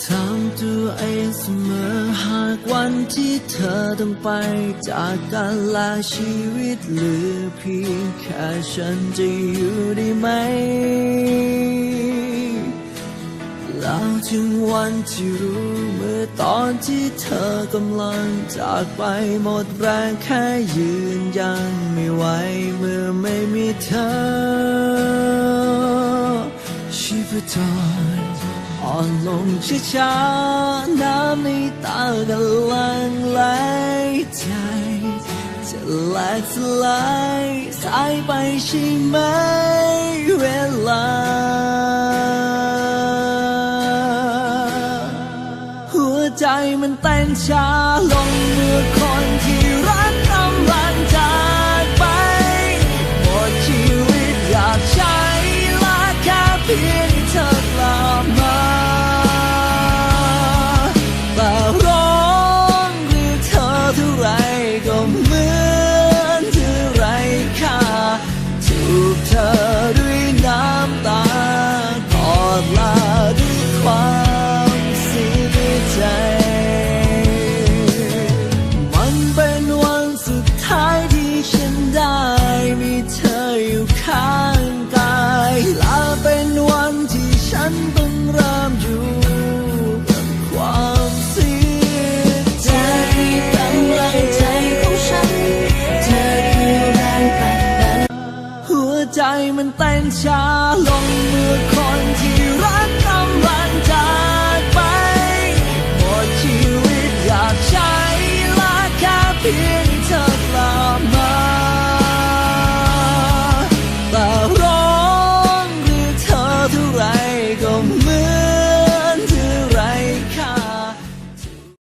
ถามตัวเองเสมอหากวันที่เธอต้องไป จากกันและชีวิตเหลือเพียงแค่ฉันจะอยู่ได้ไหม แล้วถึงวันที่รู้เมื่อตอนที่เธอกำลังจากไปหมดแรงแค่ยืนยันไม่ไหวเมื่อไม่มีเธอชีพจร อ่อนลงช้าๆน้ำในตากำลังไหลใจ จะแหลกสลายสายไปใช่ไหมเวลา หัวใจมันเต้นช้าลงเมื่อคนที่รักกำลังจากไปหมดชีวิตอยากใช้ลาแค่เพียง ก มันเต้นช้าลงเมื่อคนที่รักกำลังจากไปหมดชีวิตอยากใช้ลาแค่เพียงเธอกลับมา